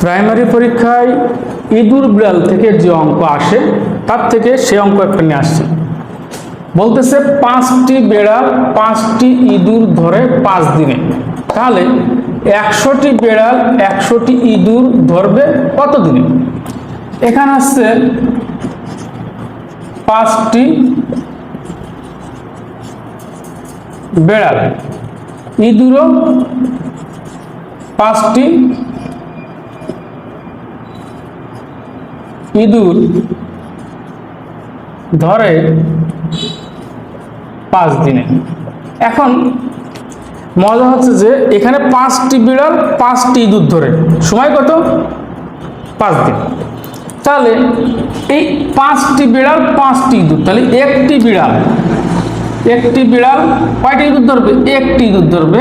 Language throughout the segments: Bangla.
প্রাইমারি পরীক্ষায় ইঁদুর বিড়াল থেকে যে অঙ্ক আসে, তার থেকে সে অঙ্ক একটা নিয়ে আসছে। বলতেছে পাঁচটি বেড়াল পাঁচটি ইঁদুর ধরে পাঁচ দিনে। তাহলে একশোটি বেড়াল একশোটি ইঁদুর ধরবে কত দিনে? এখানে আসছে পাঁচটি বেড়াল ইঁদুরও পাঁচটি ইঁদুর ধরে পাঁচ দিনে। এখন মজা হচ্ছে যে এখানে পাঁচটি বিড়াল, পাঁচটি ইঁদুর ধরে। সময় কত? পাঁচ দিন। তাহলে এই পাঁচটি বিড়াল, পাঁচটি ইঁদুর। তাহলে একটি বিড়াল একটি বিড়াল কয়টি ইঁদুর ধরবে? একটি ইঁদুর ধরবে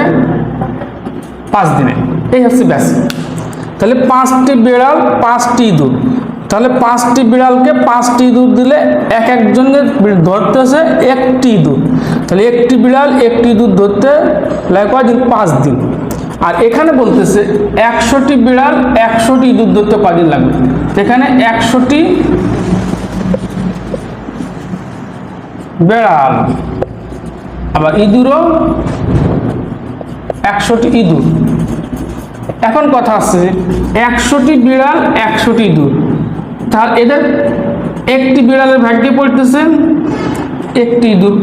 পাঁচ দিনে। এই হচ্ছে ব্যাস। তাহলে পাঁচটি বিড়াল, পাঁচটি ইঁদুর। তাহলে পাঁচটি বিড়ালকে পাঁচটি ইঁদুর দিলে এক একজনের বি- ধরতেছে একটি ইঁদুর তাহলে একটি বিড়াল একটি ইঁদুর ধরতে লাগে কয়দিন? পাঁচ দিন। আর এখানে বলতেছে একশোটি বিড়াল একশোটি ইঁদুর ধরতে কয়দিন লাগবে? এখানে একশোটি বেড়াল, আবার ইঁদুরও একশোটি ইঁদুর। এখন কথা আসছে একশোটি বিড়াল একশোটি ইঁদুর। তার এদের একটি বিড়ালের ভাগ্যে পড়তেছে, একটি ইঁদুর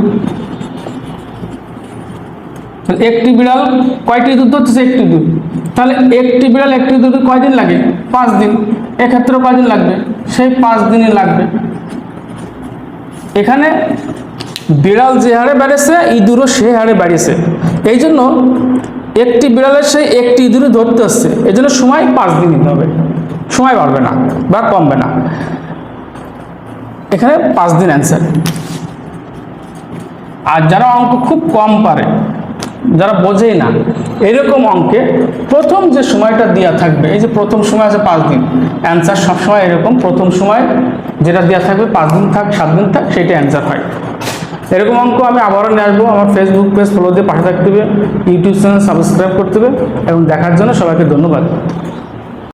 একটি বিড়াল কয়টি ইঁদুর ধরতেছে? একটি ইঁদুর তাহলে একটি বিড়াল একটি ইঁদুর কয়দিন লাগে? পাঁচ দিন। এক্ষেত্রে কয়দিন লাগবে? সেই পাঁচ দিনই লাগবে। এখানে বিড়াল যে হারে বেড়েছে ইঁদুরও সে হারে বেড়েছে এই জন্য একটি বিড়ালের সেই একটি ইঁদুরই ধরতে আসছে এই জন্য সময় পাঁচ দিন হবে। সময় বাড়বে না বা কমবে না। এখানে পাঁচ দিন অ্যান্সার আর যারা অঙ্ক খুব কম পারে, যারা বোঝেই না, এরকম অঙ্কে প্রথম যে সময়টা দেওয়া থাকবে, এই যে প্রথম সময় আছে পাঁচ দিন অ্যান্সার সবসময় এরকম, প্রথম সময় যেটা দেওয়া থাকবে পাঁচ দিন থাক, সাত দিন থাক, সেটা অ্যান্সার হয়। এরকম অঙ্ক আমি আবারও নিয়ে আসব, আমার ফেসবুক পেজ ফলো দিয়ে পাশে থাকতে হবে ইউটিউব চ্যানেল সাবস্ক্রাইব করতে হবে, এবং দেখার জন্য সবাইকে ধন্যবাদ।